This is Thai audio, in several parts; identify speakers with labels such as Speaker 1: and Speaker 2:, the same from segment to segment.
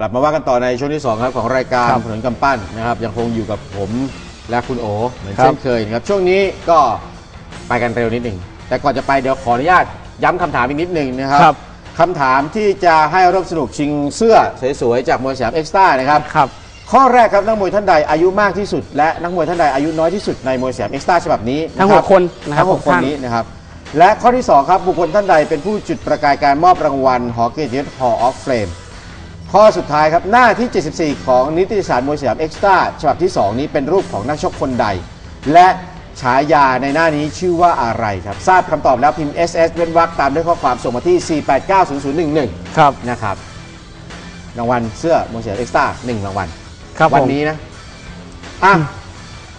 Speaker 1: กลับมาว่ากันต่อในช่วงที่2ครับของรายการ
Speaker 2: ครับ
Speaker 1: ถนนกำปั้นนะครับ ยังคงอยู่กับผมและคุณโอเหมือน
Speaker 2: ครับ
Speaker 1: เช่นเคยนะครับ ช่วงนี้ก็ไปกันเร็วนิดหนึ่งแต่ก่อนจะไปเดี๋ยวขออนุญาตย้ำคำถามอีกนิดหนึ่งนะครับ
Speaker 2: ครับ
Speaker 1: คำถามที่จะให้ร่วมสนุกชิงเสื้อสวยๆจากมวยสยามเอ็กซ์ต้านะครับ
Speaker 2: ครับ
Speaker 1: ข้อแรกครับนักมวยท่านใดอายุมากที่สุด และนักมวยท่านใดอายุน้อยที่สุดในมวยสยามเอ็กซ์ต้าฉบับนี้
Speaker 2: ทั้งะห
Speaker 1: รั
Speaker 2: กคนนะครับ
Speaker 1: ทั้งหก
Speaker 2: หก
Speaker 1: คน
Speaker 2: ท่าน
Speaker 1: นี้นะครับและข้อที่ 2 ครับบุคคลท่านใดเป็นผู้จุดประกายการมอบรางวัลหอเกียรติยศ Hall of Fame ข้อสุดท้ายครับ หน้าที่ 74 ของนิตยสารมวยสยามเอ็กซ์ต้าฉบับที่ 2 นี้เป็นรูปของนักชกคนใด และฉายาในหน้านี้ชื่อว่าอะไรครับ ทราบคำตอบแล้วพิมพ์ SS เว้นวรรคตามด้วยข้อความส่งมาที่ 4890011
Speaker 2: ครับ
Speaker 1: นะครับ รางวัลเสื้อมวยสยามเอ็กซ์ต้าหนึ่งรางวัล
Speaker 2: ครับ
Speaker 1: วัน
Speaker 2: ผม
Speaker 1: นี้นะอะ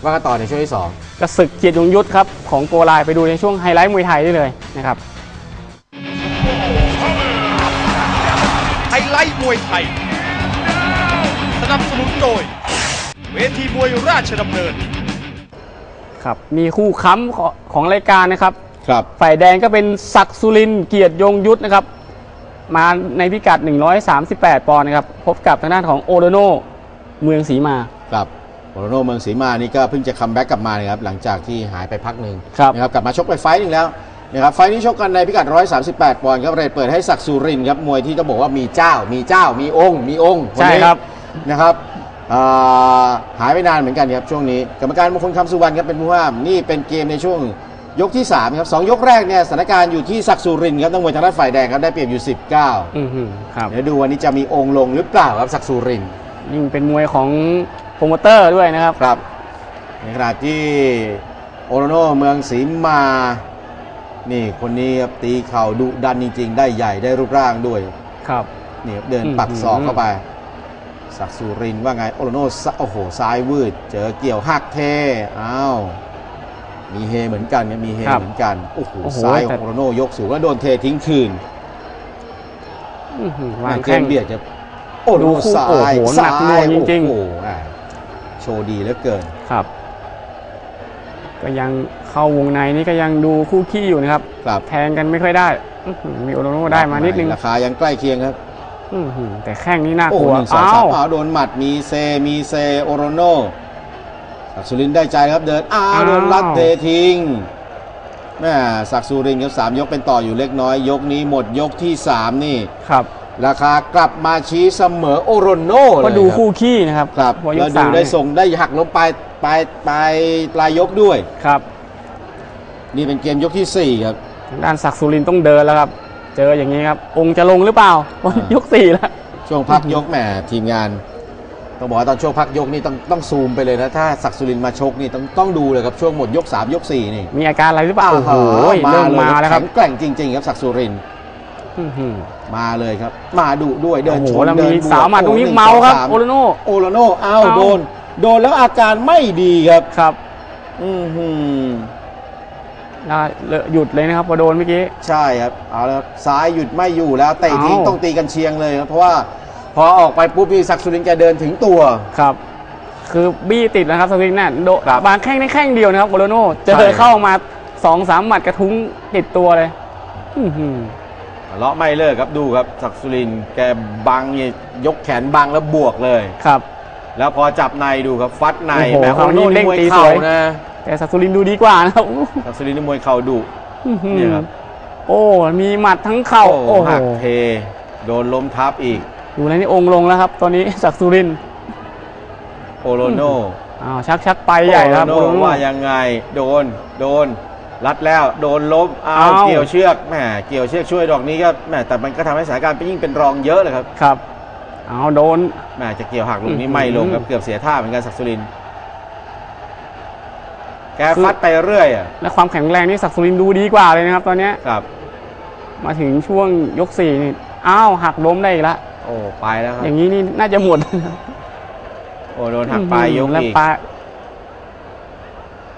Speaker 1: ว่ากันต่อในช่วงที่2
Speaker 2: กระศึกเกียรติยงยุทธครับของโกลายไปดูในช่วงไฮไลท์มวยไทยได้เลยนะครับ
Speaker 3: วยไทย สนับสนุนโดย เวทีมวยราชดำเนิน
Speaker 2: ครับ มีคู่ค้ำของของรายการนะครับ
Speaker 1: ครับ
Speaker 2: ฝ่ายแดงก็เป็นศักดิ์สุรินทร์เกียรติยงยุทธนะครับ มาในพิกัด 138 ปอนด์นะครับ พบกับทางด้านของโอโดโนเมืองศรีมา
Speaker 1: ครับโอโรโนเมืองศรีมานี่ก็เพิ่งจะคัมแบ็กกลับมานะครับหลังจากที่หายไปพักหนึ่ง
Speaker 2: ครับ
Speaker 1: นะครับกลับมาชกไปไฟต์หนึ่งแล้ว นะครับไฟต์นี้ชกกันในพิกัด 138 ปอนด์ครับเรทเปิดให้ศักดิ์สุรินทร์ครับมวยที่ต้องบอกว่ามีเจ้า มีเจ้า มีองค์ มีองค์น
Speaker 2: ใช่
Speaker 1: นี้
Speaker 2: ครับ
Speaker 1: นะครับอ่าหายไปนานเหมือนกันครับช่วงนี้กรรมการมงคลคำสุวรรณครับเป็นผู้ห้ามนี่เป็นเกมในช่วงยกที่3ครับสองยกแรกเนี่ยสถานการณ์อยู่ที่ศักดิ์สุรินทร์ครับนักมวยทางด้านฝ่ายแดงครับได้เปรียบอยู่ 19
Speaker 2: อือหือครับ
Speaker 1: เดี๋ยวดูวันนี้จะมีองค์ลงหรือเปล่าครับศักดิ์สุรินทร์
Speaker 2: ยิ่งเป็นมวยของโปรโมเตอร์ด้วยนะครับ
Speaker 1: ครับ ในขณะที่โอโรโนเมืองศรีมา นี่คนนี้ครับตีเข่าดุดันจริง ๆ ได้ใหญ่ได้รูปร่างด้วย
Speaker 2: ครับ
Speaker 1: นี่ครับเดิน
Speaker 2: อืม
Speaker 1: ปักศอกเข้าไปศักดิ์สุรินทร์ว่าไง โอโรโนซะโอ้โหซ้ายวืด เจอเกี่ยวหักเทอ้าวมีเฮเหมือนกันเนี่ยมีเฮ
Speaker 2: ครับ
Speaker 1: เหมือนกันโอ้โห
Speaker 2: โอ้โห
Speaker 1: ซ้ายข
Speaker 2: แต่
Speaker 1: องโอโรโนยกสูงแล้วโดนเททิ้งคืน
Speaker 2: อื้อหือวาง
Speaker 1: เก
Speaker 2: แข้ง
Speaker 1: มเบียดจะโอโร
Speaker 2: ดู
Speaker 1: โน
Speaker 2: คู่
Speaker 1: ซ้า
Speaker 2: โอ้
Speaker 1: ย
Speaker 2: โหหนักหน่วงจริงๆ
Speaker 1: โอ้โหอะโชว์ดีเหลือเกิน
Speaker 2: ครับ ก็ยัง เข้าวงในนี่ก็ยังดูคู่ขี้อยู่นะครับ
Speaker 1: ครับ
Speaker 2: แทงกันไม่ค่อยได้อื้อหือมีโอโรโนได้มานิดนึง
Speaker 1: ราคายังใกล้เคียงครับ
Speaker 2: อื้อหือแต่แข้งนี่น่าก
Speaker 1: โอ้
Speaker 2: ลัว
Speaker 1: หนึ่งสอง
Speaker 2: อ้า
Speaker 1: สาม
Speaker 2: ว
Speaker 1: อ้าวโดนหมัดมีเซมีเซโอโรโนศักดิ์สุรินทร์ได้ใจครับเดินอ้าว
Speaker 2: อ้าว
Speaker 1: โดนรัดเททิ้งแม่ศักดิ์สุรินทร์ครับสามยกเป็นต่ออยู่เล็กน้อย ยกนี้หมดยกที่สามนี่
Speaker 2: ครับ
Speaker 1: ราคากลับมาชี้เสมอโอโรโนเลย
Speaker 2: ก็ดู
Speaker 1: รับ
Speaker 2: คู่ขี้นะครับ
Speaker 1: ครับ
Speaker 2: พอย
Speaker 1: แล้ว
Speaker 2: ก
Speaker 1: ดู
Speaker 2: สาม
Speaker 1: ได้
Speaker 2: เนี่ย
Speaker 1: ส่งได้หักลงไปปลายปลายปลายยกด้วย
Speaker 2: ครับ
Speaker 1: นี่เป็นเกมยกที่สี่ครับ
Speaker 2: ทางด้านศักดิ์สุรินทร์ต้องเดินแล้วครับ เจออย่างนี้ครับ องค์จะลงหรือเปล่า
Speaker 1: อ่าย
Speaker 2: ยกสี่แล้ว
Speaker 1: ช่วงพักยกแหมทีมงาน ต้องบอกว่าตอนช่วงพักยกนี่ต้องต้องซูมไปเลยนะ ถ้าศักดิ์สุรินทร์มาชกนี่ต้องต้องดูเลยครับช่วงหมดยก 3 ยก 4 นี่
Speaker 2: มีอาการอะไรหรือเปล่า โอ้โหเริ่มมาแล้วครับ
Speaker 1: แข็งแกร่งจริง ๆ ครับศักดิ์สุรินทร์
Speaker 2: อื้อหือ
Speaker 1: มาเลยครับ มาดุด้วยเดิน
Speaker 2: โอ้
Speaker 1: ช
Speaker 2: โห
Speaker 1: น
Speaker 2: แล้ว
Speaker 1: เดิ
Speaker 2: มี
Speaker 1: นบวก
Speaker 2: สาวหมาตรงนี้
Speaker 1: โอ้
Speaker 2: เมาครับ
Speaker 1: หนึ่งสองส
Speaker 2: โอโรโน
Speaker 1: โอโลโนอ้าว
Speaker 2: เอ้า
Speaker 1: โดน โดนแล้วอาการไม่ดีครับ
Speaker 2: ครับ
Speaker 1: อือหือ
Speaker 2: แล้วหยุดเลยนะครับพอโดนเมื่อกี้
Speaker 1: ใช่ครับเอาแล้วซ้ายหยุดไม่อยู่แล้วเตะทิ้ง
Speaker 2: เอ้า
Speaker 1: ต้องตีกันเชียงเลยครับเพราะว่าพอออกไปปุ๊บนี่ศักดิ์สุรินทร์แกเดินถึงตัว
Speaker 2: ครับ คือบี้ติดแล้วครับสวิงน่ะโด
Speaker 1: ครับ
Speaker 2: บางแข้งในแข้งเดียวนะครับโอโรโนเจ
Speaker 1: ใช่
Speaker 2: อเข้ามาสองสามหมัดกระทุ้งติดตัวเลยอื้อหือ
Speaker 1: เลาะไม่เลิกครับดูครับศักดิ์สุรินทร์แกบังเนี่ยยกแขนบังแล้วบวกเลย
Speaker 2: ครับ
Speaker 1: แล้วพอจับในดูครับฟัดใน
Speaker 2: โอ้โห
Speaker 1: แหม
Speaker 2: คราวนี้
Speaker 1: โอ้โห
Speaker 2: เด้ง
Speaker 1: มวย
Speaker 2: ตี
Speaker 1: เข่า
Speaker 2: สวย
Speaker 1: นะ
Speaker 2: แต่ศักดิ์สุรินทร์ดูดีกว่านะครับอู้
Speaker 1: ศักดิ์สุรินทร์นี่มวยเข่าดุ
Speaker 2: อื้อหือ
Speaker 1: เนี่ยครับ
Speaker 2: โอ้มีหมัดทั้งเข่า
Speaker 1: โอ้
Speaker 2: โอ้โห
Speaker 1: หักเท โดนล้มทับอีก
Speaker 2: ดูแล้วนี่องค์ลงแล้วครับ ตอนนี้ศักดิ์สุรินทร์
Speaker 1: โอโลโน
Speaker 2: อ้าวชักชักไปใหญ่ครับ
Speaker 1: โอ
Speaker 2: โอ
Speaker 1: โล
Speaker 2: โร
Speaker 1: โน
Speaker 2: โน
Speaker 1: ว่ายังไง โดนโดนรัดแล้วโดนล้มอ้าว
Speaker 2: อ้าว
Speaker 1: เกี่ยวเชือกแหมเกี่ยวเชือกช่วยดอกนี้ก็แหมแต่มันก็ทำให้สถานการณ์ไปยิ่งเป็นรองเยอะเลยครับ
Speaker 2: ครับเอาโดน
Speaker 1: แหมจะเกี่ยวหักลูกนี้
Speaker 2: อื้อหือ
Speaker 1: ไม่ลงครับเกือบเสียท่าเหมือนกันศักดิ์สุรินทร์ แก
Speaker 2: คือ
Speaker 1: ฟัดไปเรื่อยอะ
Speaker 2: และความแข็งแรงนี่ศักดิ์สุรินทร์ดูดีกว่าเลยนะครับ ตอนเนี้ย
Speaker 1: ครับ
Speaker 2: มาถึงช่วงยกสี่นี่อ้าวหักล้มได้อีกแล้ว
Speaker 1: โอ้ไปแล้วครับ
Speaker 2: อย่างนี้นี่น่าจะหมด
Speaker 1: โอ้โดนหักปลายยก
Speaker 2: แล้ว
Speaker 1: อีก
Speaker 2: ปลาย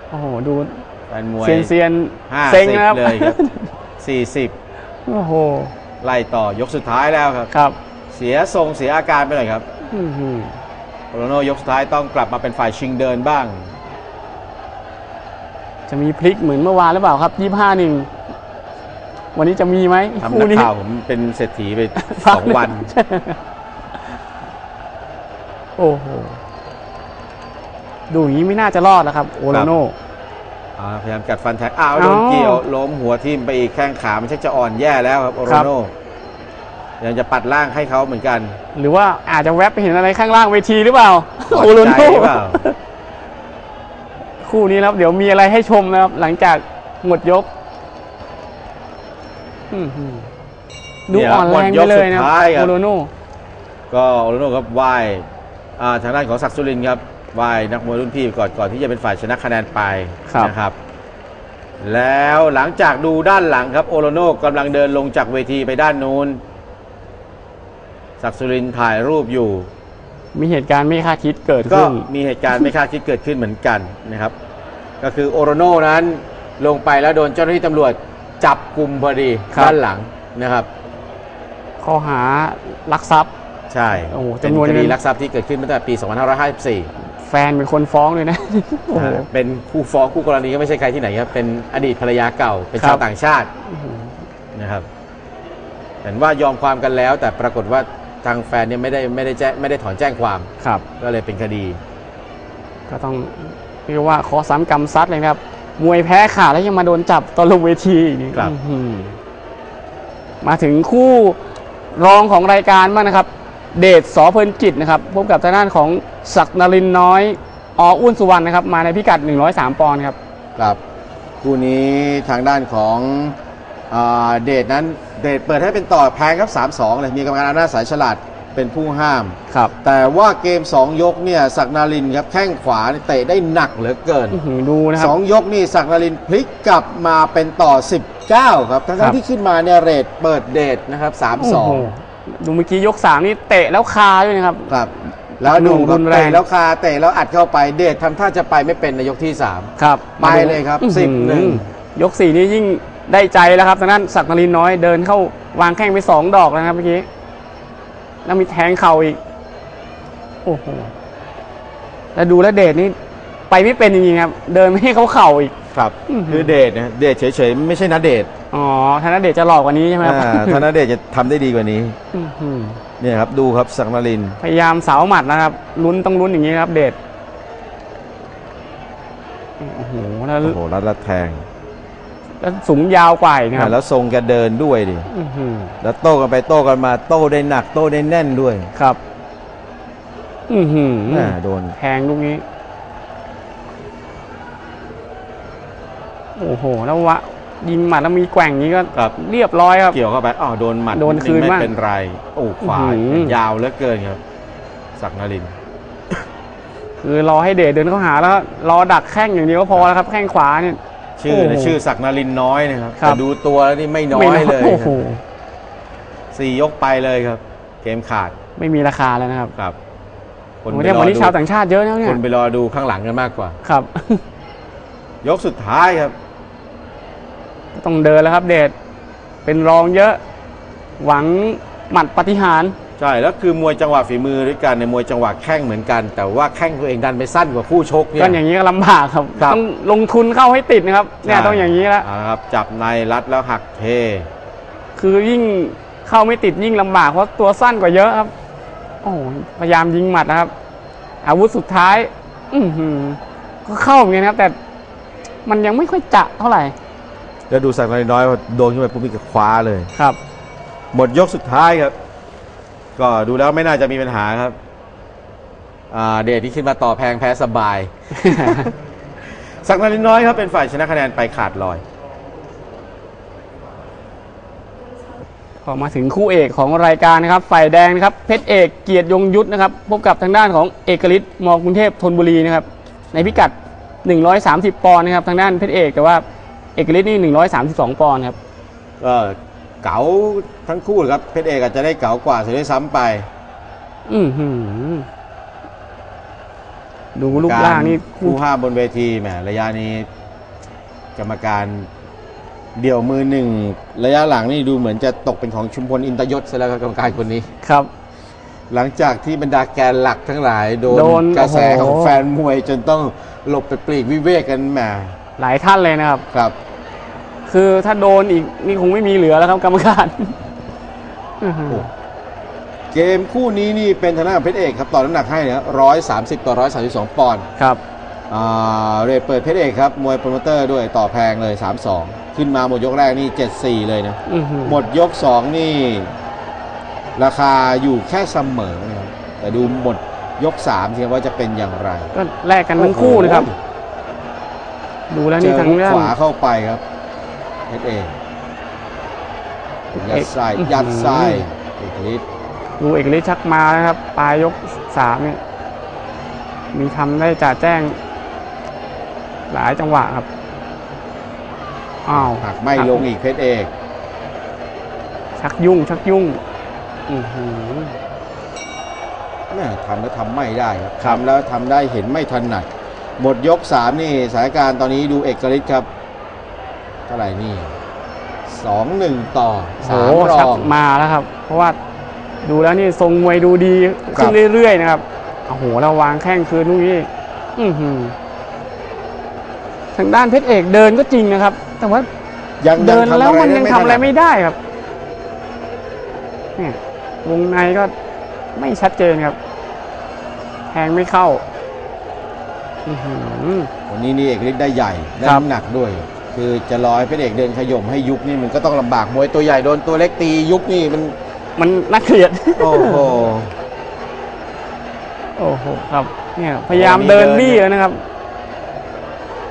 Speaker 2: โอ้โหดู
Speaker 1: แฟนมวย
Speaker 2: เซียนเซียน
Speaker 1: ห้า
Speaker 2: เซ็ง
Speaker 1: สิบ
Speaker 2: นะครับ
Speaker 1: เลยครับสี่สิบ
Speaker 2: โอ้โห
Speaker 1: ไล่ต่อยกสุดท้ายแล้วครับ
Speaker 2: ครับ
Speaker 1: เสียทรงเสียอาการไปหน่อยครับ
Speaker 2: อื้อหือ
Speaker 1: โรโนยกสุดท้ายต้องกลับมาเป็นฝ่ายชิงเดินบ้าง
Speaker 2: จะมีพลิกเหมือนเมื่อวานหรือเปล่าครับยี่ห้าหนึ่งวันนี้จะมีไหม
Speaker 1: ทำ
Speaker 2: คู่
Speaker 1: นัก
Speaker 2: นี้
Speaker 1: ข่าวผมเป็นเศรษฐีไป
Speaker 2: พั
Speaker 1: สองวัน
Speaker 2: โอ้โห ดูอย่างนี้ไม่น่าจะรอดแล้วครับ โอโลโน
Speaker 1: อ่าพยายามกัดฟันแทงอ้าว
Speaker 2: เอ้า
Speaker 1: โดนเกี่ยวล้มหัวทิ่มไปอีกแข้งขามันชักจะอ่อนแย่แล้วครับโอโร
Speaker 2: ครับ
Speaker 1: โนยังจะปัดล่างให้เขาเหมือนกัน
Speaker 2: หรือว่าอาจจะแวบไปเห็นอะไรข้างล่างเวทีหรือเปล่า
Speaker 1: ถอด
Speaker 2: โอโลโน
Speaker 1: ใจหรือเปล่า
Speaker 2: คู่นี้นะครับ เดี๋ยวมีอะไรให้ชมนะครับ หลังจากหมดยกอื้อหือดู
Speaker 1: เนี่ย
Speaker 2: อ่อนแรงไปเลยนะ
Speaker 1: หมดยกสุดท้ายครับ
Speaker 2: โอโลโน
Speaker 1: ก็โอโรโนครับไหว้อ่าทางด้านของศักดิ์สุรินทร์ครับไหว้นักมวยรุ่นพี่ก่อนก่อนที่จะเป็นฝ่ายชนะคะแนนไป
Speaker 2: ครับ
Speaker 1: นะครับ แล้วหลังจากดูด้านหลังครับโอโรโนกำลังเดินลงจากเวทีไปด้านนู้นศักดิ์สุรินทร์ถ่ายรูปอยู่
Speaker 2: มีเหตุการณ์ไม่คาดคิดเกิด
Speaker 1: ก็
Speaker 2: ขึ้น
Speaker 1: มีเหตุการณ์ไม่คาดคิดเกิดขึ้นเหมือนกันนะครับ ก็คือโอโรโนนั้นลงไปแล้วโดนเจ้าหน้าที่ตำรวจจับกลุ่มพอดี
Speaker 2: ครับ
Speaker 1: ด้านหลังนะครับ
Speaker 2: ข้อหารักทรัพย์
Speaker 1: ใช่
Speaker 2: โอ้โห
Speaker 1: เป็น
Speaker 2: จำนวน
Speaker 1: คดี
Speaker 2: เงิน
Speaker 1: ลักทรัพย์ที่เกิดขึ้นตั้งแต่ปี 2554
Speaker 2: แฟนเป็นคนฟ้องเลยนะ โอ้โห
Speaker 1: เป็นคู่ฟ้องคู่กรณีก็ไม่ใช่ใครที่ไหนครับเป็นอดีตภรรยาเก่า เป็น
Speaker 2: ครับ
Speaker 1: ชาวต่างชาตินะครับเห็นว่ายอมความกันแล้ว แต่ปรากฏว่า ทางแฟนเนี่ยไม่ได้ไม่ได้แจ้งไม่ได้ถอนแจ้งความ
Speaker 2: ครับ
Speaker 1: ก็เลยเป็นคดี
Speaker 2: ก็ต้องเรียกว่าขอซ้ำกรรมซัดเลยนะครับ มวยแพ้ขาดแล้วยังมาโดนจับตอนลงเวทีอีกนี่
Speaker 1: ครับ
Speaker 2: อื้อหือมาถึงคู่รองของรายการบ้างนะครับ เดชสอเพลินจิตนะครับพบกับทางด้านของศักดิ์นรินทร์น้อยออ้วนสุวรรณนะครับ มาในพิกัด 103 ปอนด์ครับ
Speaker 1: ครับ คู่นี้ทางด้านของ อาเดชนั้นเดชเปิดให้เป็นต่อแพงครับ 3-2 เลยมีกรรมการอำนาจสายฉลาดเป็นผู้ห้าม
Speaker 2: ครับ
Speaker 1: แต่ว่าเกม 2 ยกเนี่ยศักดิ์นารินทร์ครับแข้งขวานี่เตะได้หนักเหลือเกิน
Speaker 2: อื้อหือดูนะครับ
Speaker 1: สองยกนี่ศักดิ์นารินทร์พลิกกลับมาเป็นต่อ 19 ครับทั้
Speaker 2: ครั
Speaker 1: ง
Speaker 2: บ
Speaker 1: ๆที่ขึ้นมาเนี่ยเรทเปิดเดทนะครับ
Speaker 2: โอ้โห
Speaker 1: 3-2
Speaker 2: ดูเมื่อกี้ยก3นี่เตะแล้วคาด้วยนะครับ
Speaker 1: ครับ แล้วดู
Speaker 2: รุ
Speaker 1: ครับ
Speaker 2: นแรง
Speaker 1: เตะแล้วคาเตะแล้วอัดเข้าไปเดททำท่าจะไปไม่เป็นในยกที่ 3
Speaker 2: ครับ
Speaker 1: ไปเลยครับ
Speaker 2: อื้อหือ
Speaker 1: สิบหนึ่ง
Speaker 2: ยกสี่นี้ยิ่ง ได้ใจแล้วครับทางด้านศักดิ์นรินทร์น้อยเดินเข้าวางแข้งไปสองดอกแล้วนะครับเมื่อกี้แล้วมีแทงเข่าอีก โอ้โหแล้วดูแล้วเดชนี่ไปไม่เป็นจริงๆครับ เดินไม่ให้เขาเข่าอีก
Speaker 1: ครับ
Speaker 2: อื้อหือ
Speaker 1: คือเดทนะเดทเฉยๆไม่ใช่นัดเดท
Speaker 2: อ๋อธนเดชจะหลอกกว่านี้ใช่ไหมครับ
Speaker 1: อ่าถ้านัดเดทจะทำได้ดีกว่านี้
Speaker 2: อื้อหือ
Speaker 1: เนี่ยครับดูครับสักนารินทร์
Speaker 2: พยายามเสาหมัดนะครับลุ้นต้องลุ้นอย่างนี้ครับ เดชโอ้โหแล้ว
Speaker 1: โอ้โหรัดรัดแทง
Speaker 2: แล้วสูงยาวกว่าอีกนะครับ
Speaker 1: แล้วทรงแกเดินด้วยดิ
Speaker 2: อื้อหือ
Speaker 1: แล้วโต้กันไปโต้กันมาโต้ได้หนัก โต้ได้แน่นด้วย
Speaker 2: ครับ อือหือ
Speaker 1: อ่าโดน
Speaker 2: แทงลูกนี้ โอ้โห แล้ววะยิงหมัดแล้วมีแกว่งอย่างนี้ก็
Speaker 1: ครับ
Speaker 2: เรียบร้อยครับ
Speaker 1: เกี่ยวเข้าไปอ้าวโดนหมัด
Speaker 2: โดนคืน
Speaker 1: ไม่
Speaker 2: บ้าง
Speaker 1: เป็นไร โอ้ขวา
Speaker 2: อื้อหือ
Speaker 1: ยาวเหลือเกินครับสักนารินทร์
Speaker 2: คือรอให้เดชเดินเข้าหาแล้วรอดักแข้งอย่างเดียวก็พอแล้วครับ แข้งขวาเนี่ย
Speaker 1: ชื่อ
Speaker 2: โอ้โห
Speaker 1: นะชื่อสักนารินทร์น้อยนะครับ
Speaker 2: ครับ
Speaker 1: แต่ดูตัวแล้วนี่ไม่น้อ
Speaker 2: ไม่
Speaker 1: ยเลย
Speaker 2: โอ้โห
Speaker 1: ครับสี่ยกไปเลยครับ เกมขาด
Speaker 2: ไม่มีราคาแล้วนะครับ
Speaker 1: ครับคน
Speaker 2: โอ้
Speaker 1: ไป
Speaker 2: เนี่ย
Speaker 1: ร
Speaker 2: วั
Speaker 1: อน
Speaker 2: นี้
Speaker 1: ดู
Speaker 2: ชาวต่างชาติเยอะนะเนี่
Speaker 1: ค
Speaker 2: ย
Speaker 1: นไปรอดูข้างหลังกันมากกว่า
Speaker 2: ครับ
Speaker 1: ยกสุดท้ายครับ
Speaker 2: ต้องเดินแล้วครับเดชเป็นรองเยอะ หวังหมัดปฏิหาร
Speaker 1: ใช่แล้วคือมวยจังหวะฝีมือด้วยกันในมวยจังหวะแข้งเหมือนกัน แต่ว่าแข้งตัวเองดันไปสั้นกว่าคู่ชกเนี่ย
Speaker 2: ก็อย่างนี้ก็ลำบากครับ
Speaker 1: ครับ
Speaker 2: ต้องลงทุนเข้าให้ติดนะครับเนี่ย
Speaker 1: ใช่
Speaker 2: ต้องอย่างนี้แล้ว
Speaker 1: เาละครับจับในรัดแล้วหักเท
Speaker 2: คือยิ่งเข้าไม่ติดยิ่งลำบากเพราะตัวสั้นกว่าเยอะครับ โอ้โหพยายามยิงหมัดนะครับ อาวุธสุดท้าย อือหือก็เข้าเหมือนกันครับ แต่มันยังไม่ค่อยจะเท่าไหร่
Speaker 1: แล้วดูสักนารินทร์น้อยพอโดนขึ้นไปปุ๊บนี่ก็คว้าเลย
Speaker 2: ครับ
Speaker 1: หมดยกสุดท้ายครับ ก็ดูแล้วไม่น่าจะมีปัญหาครับอ่าเดชที่ขึ้นมาต่อแพงแพ้สบาย สักนารินทร์น้อยครับเป็นฝ่ายชนะคะแนนไปขาดลอย
Speaker 2: พอมาถึงคู่เอกของรายการนะครับ ฝ่ายแดงนะครับ เพชรเอกเกียรติยงยุทธนะครับ พบกับทางด้านของเอกฤทธิ์มกรุงเทพธนบุรีนะครับ ในพิกัด 130 ปอนด์นะครับ ทางด้านเพชรเอกแต่ว่าเอกฤทธิ์นี่ 132 ปอนด์ครับ
Speaker 1: ก็ เก๋าทั้งคู่ครับเพชรเอกอาจจะได้เก๋ากว่าเสียด้วยซ้ำไป
Speaker 2: อือหือดูรูปร่างนี่
Speaker 1: คู่
Speaker 2: คู่
Speaker 1: ห้ามบนเวทีแหมระยะนี้ กรรมการเดี่ยวมือหนึ่งระยะหลังนี่ดูเหมือนจะตกเป็นของชุมพลอินตยศซะแล้วครับกรรมการคนนี้
Speaker 2: ครับ
Speaker 1: หลังจากที่บรรดาแกนหลักทั้งหลายโดน
Speaker 2: โดน
Speaker 1: กระแส
Speaker 2: โอ้
Speaker 1: ข
Speaker 2: โห
Speaker 1: องแฟนมวยจนต้องหลบไปปลีกวิเวกกันแหม
Speaker 2: หลายท่านเลยนะครับ
Speaker 1: ครับ
Speaker 2: คือถ้าโดนอีกนี่คงไม่มีเหลือแล้วครับกรรมการอื้อหือ
Speaker 1: เกมคู่นี้นี่เป็นทางด้านของเพชรเอกครับต่อน้ำหนักให้เนี่ยร้อยสามสิบต่อร้อยสามสิบสองปอนด์
Speaker 2: ครับ
Speaker 1: อ่าเรทเปิดเพชรเอกครับมวยโปรโมเตอร์ด้วยต่อแพงเลย 3-2 ขึ้นมาหมดยกแรกนี่ 7-4 เลยนะ
Speaker 2: อื้อหือ
Speaker 1: หมดยก 2 นี่ ราคาอยู่แค่เสมอนะครับแต่ดูหมดยก3สิว่าจะเป็นอย่างไร
Speaker 2: ก็แลกกันทั้งคู่นะครับ ดูแล้ว
Speaker 1: เจ
Speaker 2: นี่
Speaker 1: อ
Speaker 2: ทาง
Speaker 1: ลูก
Speaker 2: ด้าน
Speaker 1: ขวาเข้าไปครับ เพชรเอกยัดไส้
Speaker 2: อื้อหือ
Speaker 1: ยัดไส้เอกฤทธิ์
Speaker 2: ดูเอกฤทธิ์ชักมานะครับปลายยกสามเนี่ยมีทำได้จ่าแจ้ง หลายจังหวะครับอ้าว
Speaker 1: หักไม่ลงอีกเพชรเอก
Speaker 2: ชักยุ่ง ชักยุ่งอือหือ
Speaker 1: แม่ทำแล้วทำไม่ได้ครับทำแล้วทำได้เห็นไม่ถนัดหมดยก3นี่สถานการณ์ตอนนี้ดูเอกฤทธิ์ครับเท่าไหร่นี่2-1ต่อ
Speaker 2: โอ้โห
Speaker 1: 3ร
Speaker 2: ชัก
Speaker 1: อง
Speaker 2: มาแล้วครับ เพราะว่าดูแล้วนี่ทรงมวยดูดีขึ้นเรื่อยๆนะครับโอ้โหแล้ววางแข้งคืนลูกนี้อือหือทางด้านเพชรเอกเดินก็จริงนะครับ แต่ว่า
Speaker 1: ยัง
Speaker 2: เดิน
Speaker 1: ทำ
Speaker 2: แล้วมันยัง
Speaker 1: ด้
Speaker 2: ทำอะไร
Speaker 1: ถนัด
Speaker 2: ไม่ได้ครับเนี่ยวงในก็ไม่ชัดเจนครับแทงไม่เข้าอื้อหือ
Speaker 1: วันนี้นี่เอกฤทธิ์ได้ใหญ่ได้
Speaker 2: ครับ
Speaker 1: น้ำหนักด้วย คือจะรอให้เพชรเอกเดินขย่มให้ยุบนี่มันก็ต้องลำบากมวยตัวใหญ่โดนตัวเล็กตียุบนี่มัน
Speaker 2: มันน่าเกลียด
Speaker 1: โอ้โห
Speaker 2: โอ้โหครับเนี่ยพยายามเดินบี้แล้วนะครับ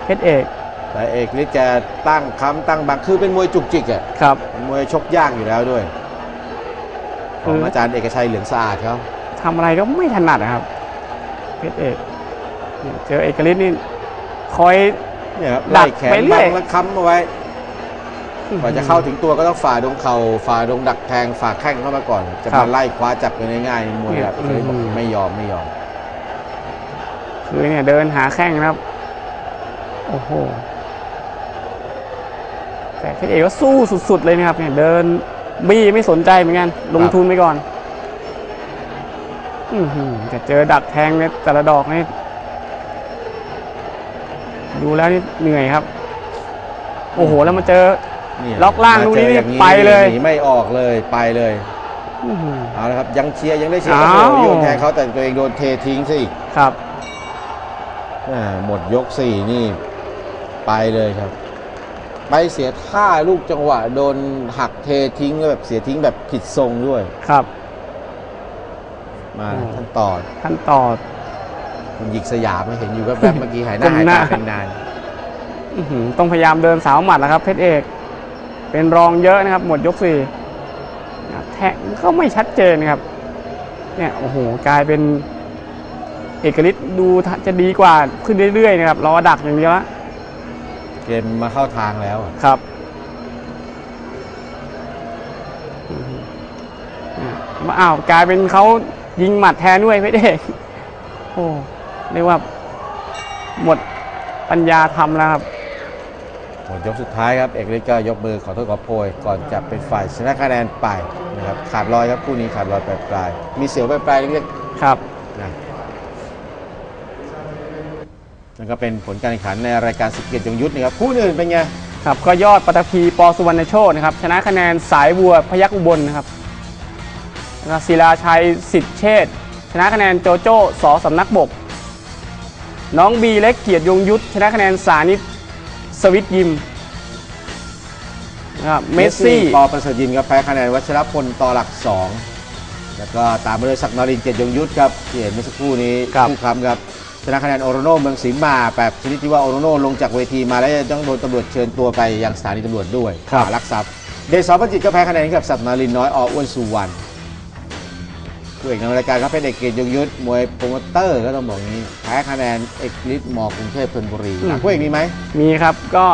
Speaker 2: เพชรเอก
Speaker 1: แต่เอกฤทธิ์จะตั้งค้ำตั้งบังคือเป็นมวยจุกจิกอะ
Speaker 2: ครับ
Speaker 1: เป็นมวยชกย่างอยู่แล้วด้วยของอาจารย์เอกชัยเหลืองสะอาดเขา
Speaker 2: ทำอะไรก็ไม่ถนัดนะครับ เพชรเอกเนี่ยเจอเอกฤทธิ์นี่คอย
Speaker 1: เนี่ยครับ
Speaker 2: ดั
Speaker 1: ไล่
Speaker 2: ก
Speaker 1: แขน
Speaker 2: ไปเรื่
Speaker 1: บั
Speaker 2: อย
Speaker 1: งแล้วค้ำเอาไว้กว่าจะเข้าถึงตัวก็ต้องฝ่าดงเข่าฝ่าดงดักแทงฝ่าแข้งเข้ามาก่อน จะ
Speaker 2: ครั
Speaker 1: มา
Speaker 2: บ
Speaker 1: ไล่คว้าจับกันง่ายๆมวยแบบ
Speaker 2: เนี่ย
Speaker 1: เอกฤทธิ์บอก
Speaker 2: อืม
Speaker 1: ไม่ยอมไม่ยอม
Speaker 2: คือเนี่ยเดินหาแข้งนะครับ โอ้โห แต่เพชรเอกก็สู้สุดๆเลยนะครับเนี่ยเดินบี้ไม่สนใจเหมือนกัน ลงทุนไปก่อน อือหือแต่เจอดักแทงเนี่ยแต่ละดอกนี่ ดูแล้วนี่เหนื่อยครับ โอ้โหแล้วมาเจอ
Speaker 1: เนี่ย
Speaker 2: ล็อกล่างลูกนี้
Speaker 1: มเจออย่าง
Speaker 2: ไปเลย
Speaker 1: หนีไม่ออกเลยไปเลย
Speaker 2: อื้อหือ
Speaker 1: เอาละครับยังเชียร์ยังได้เชียร์
Speaker 2: อ้าว
Speaker 1: โอ้โหโยนแทงเขาแต่ตัวเองโดนเททิ้งซะอีก
Speaker 2: ครับ
Speaker 1: อ่าหมดยกสี่นี่ไปเลยครับ ไปเสียท่าลูกจังหวะโดนหักเททิ้งแล้วแบบเสียทิ้งแบบผิดทรงด้วย
Speaker 2: ครับ
Speaker 1: มา
Speaker 2: โอ้
Speaker 1: ท่านต่อ
Speaker 2: ท่านต่อ
Speaker 1: คุณหยิกสยามไม่เห็นอยู่แวบๆเมื่อกี้หายหน้าหาย
Speaker 2: ก้มหน้า
Speaker 1: ตาเป็นนาน
Speaker 2: อื้อหือต้องพยายามเดินสาวหมัดแล้วครับ เพชรเอก เป็นรองเยอะนะครับ หมดยกสี่แทงก็ไม่ชัดเจนครับ เนี่ยโอ้โหกลายเป็นเอกฤทธิ์ดูจะดีกว่าขึ้นเรื่อยๆนะครับรอดักอย่างเดียวละ
Speaker 1: เกมมาเข้าทางแล้วอะ
Speaker 2: ครับอื้อหือเนี่ยมาอ้าวกลายเป็นเขายิงหมัดแทนด้วยเพชรเอกโอ้ เรียกว่าหมดปัญญาทำแล้วครับ
Speaker 1: หมดยกสุดท้ายครับเอกฤทธิ์ก็ยกมือขอโทษขอโพยก่อนจะเป็นฝ่ายชนะคะแนนไปนะครับขาดลอยครับคู่นี้ขาดลอยปลายๆมีเสียวปลายๆเล็กๆ
Speaker 2: ครับ
Speaker 1: นะนั่นก็เป็นผลการแข่งขันในรายการสิบเกียรติยงยุทธนะครับคู่อื่นเป็นไง
Speaker 2: ครับก็ยอดปัตภีปอสุวรรณโชตนะครับ ชนะคะแนนสายบัวพยัคฆ์อุบลนะครับแล้วก็ศิลาชัยสิทธิเชษฐ์ชนะคะแนนโจโจ้สอสำนักบก น้องบีเล็กเกียรติยงยุทธชนะคะแนนสานิตสวิตยิมนะครับเมสซี่
Speaker 1: ปอประเสริฐยินครับแพ้คะแนนวัชรพลต่อหลัก 2 แล้วก็ตามมาด้วยศักดิ์นรินทร์เกียรติยงยุทธครับที่เห็นเมื่อสักครู่นี้
Speaker 2: ครับ
Speaker 1: คู่ค้ำครับชนะคะแนนโอโรโนเมืองศรีมาแบบชนิดที่ว่าโอโรโนลงจากเวทีมาแล้วต้องโดนตำรวจเชิญตัวไปยังสถานีตำรวจด้วย
Speaker 2: ครับ
Speaker 1: ข้อหารักทรัพย์เดชสอประจิตก็แพ้คะแนนให้กับศักดิ์นรินทร์น้อยออ้วนสุวรรณ คู่เอกในรายการครับเป็นเอกเกียรติยงยุทธมวยโปรโมเตอร์ก็ต้องบอกงี้แพ้คะแนนเอกฤทธิ์มอกรุงเทพธนบุรีหลังคู่เอกมีไหม
Speaker 2: มีครับก็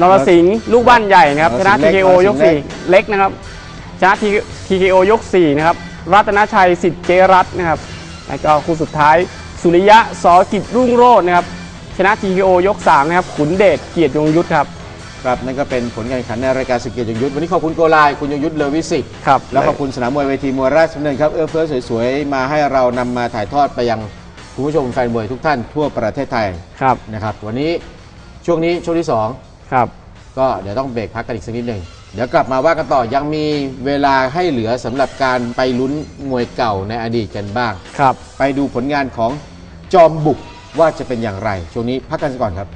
Speaker 2: นรสิงห์ลูกบ้านใหญ่นะครับ
Speaker 1: นร
Speaker 2: ช
Speaker 1: สิ
Speaker 2: นะ
Speaker 1: งห์เล็ก
Speaker 2: TKO
Speaker 1: นรสิ
Speaker 2: ย
Speaker 1: ง
Speaker 2: ก
Speaker 1: ห์เล็
Speaker 2: สี่
Speaker 1: ก
Speaker 2: เล็กนะครับชนะ TKO ยกสี่นะครับรัตนชัยสิทธิ์เจรัตน์นะครับแล้วก็คู่สุดท้ายสุริยะสอกิจรุ่งโรจน์นะครับชนะ TKO ยกสามนะครับขุนเดชเกียรติยงยุทธครับ
Speaker 1: ครับนั่นก็เป็นผลการแข่งขันในรายการสกเกียรติยงยุทธวันนี้ขอบคุณโกลายคุณยงยุทธเลอวิสิต
Speaker 2: ครับ
Speaker 1: แล้วขอบคุณสนามมวยเวทีมวยราชดำเนินครับเอื้อเฟื้อสวยๆ มาให้เรานำมาถ่ายทอดไปยังคุณผู้ชมแฟนมวยทุกท่านทั่วประเทศไทย
Speaker 2: ครับ
Speaker 1: นะครับวันนี้ช่วงนี้ช่วงที่
Speaker 2: ครับ
Speaker 1: 2ก็เดี๋ยวต้องเบรกพักกันอีกสักนิดหนึ่งเดี๋ยวกลับมาว่ากันต่อยังมีเวลาให้เหลือสำหรับการไปลุ้นมวยเก่าในอดีตกันบ้าง
Speaker 2: ครับ
Speaker 1: ไปดูผลงานของจอมบุกว่าจะเป็นอย่างไร ช่วงนี้พักกันสักก่อนครับ